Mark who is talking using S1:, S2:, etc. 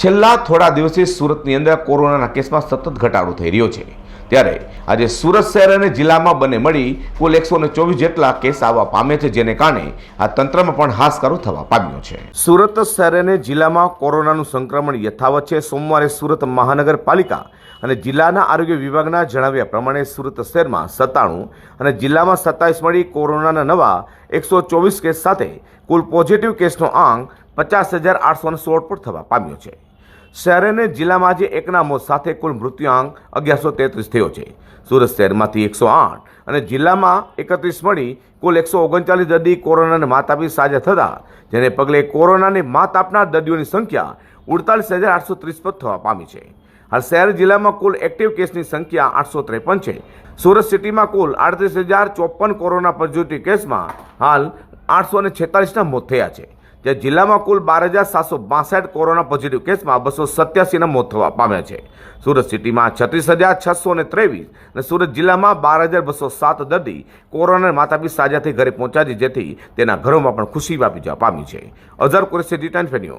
S1: છેલ્લા થોડા દિવસથી સુરતની અંદર કોરોનાના કેસમાં સતત ઘટાડો થઈ રહ્યો છે. ત્યારે આજે સુરત શહેર અને જિલ્લામાં બંને મળી કુલ એકસો ને ચોવીસ જેટલા કેસ આવવા પામે છે, જેને કારણે આ તંત્રમાં પણ હાશકારો થવા પામ્યો છે. સુરત શહેર અને જિલ્લામાં કોરોનાનું સંક્રમણ યથાવત છે. સોમવારે સુરત મહાનગરપાલિકા અને જિલ્લાના આરોગ્ય વિભાગના જણાવ્યા પ્રમાણે સુરત શહેરમાં સત્તાણું અને જિલ્લામાં સત્તાવીસ મળી કોરોનાના નવા એકસો ચોવીસ કેસ સાથે કુલ પોઝિટિવ કેસનો આંક પચાસ હજાર આઠસો સોળ પર થવા પામ્યો છે. શહેર જિલ્લામાં આજે એકના મોત સાથે કુલ મૃત્યુઆંક અગિયારસો તેત્રીસ થયો છે. સુરત શહેરમાંથી એકસો આઠ અને જિલ્લામાં એકત્રીસ મળી કુલ એકસો ઓગણચાલીસ દર્દી કોરોનાને માત આપી સાજા થતા, જેને પગલે કોરોનાને માત આપનાર દર્દીઓની સંખ્યા ઉડતાલીસ હજાર આઠસો ત્રીસ પર થવા પામી છે. હાલ શહેર જિલ્લામાં કુલ એક્ટિવ કેસની સંખ્યા આઠસો ત્રેપન છે. સુરત સિટીમાં કુલ આડત્રીસ હજાર ચોપન કોરોના પોઝિટિવ કેસમાં હાલ આઠસો ને છેતાલીસના મોત થયા છે. જ્યારે જિલ્લામાં કુલ બાર હજાર સાતસો બાસઠ કોરોના પોઝિટિવ કેસમાં બસો સત્યાસીના મોત થવા પામ્યા છે. સુરત સિટીમાં છત્રીસ હજાર છસો ને ત્રેવીસ અને સુરત જિલ્લામાં બાર હજાર બસો સાત દર્દી કોરોના માતાપી સાજા થઈ ઘરે પહોંચ્યા છે, જેથી તેના ઘરોમાં પણ ખુશી વ્યાપી જવા પામી છે. અઝર કુરેશી રિટર્ન ફેન્યુ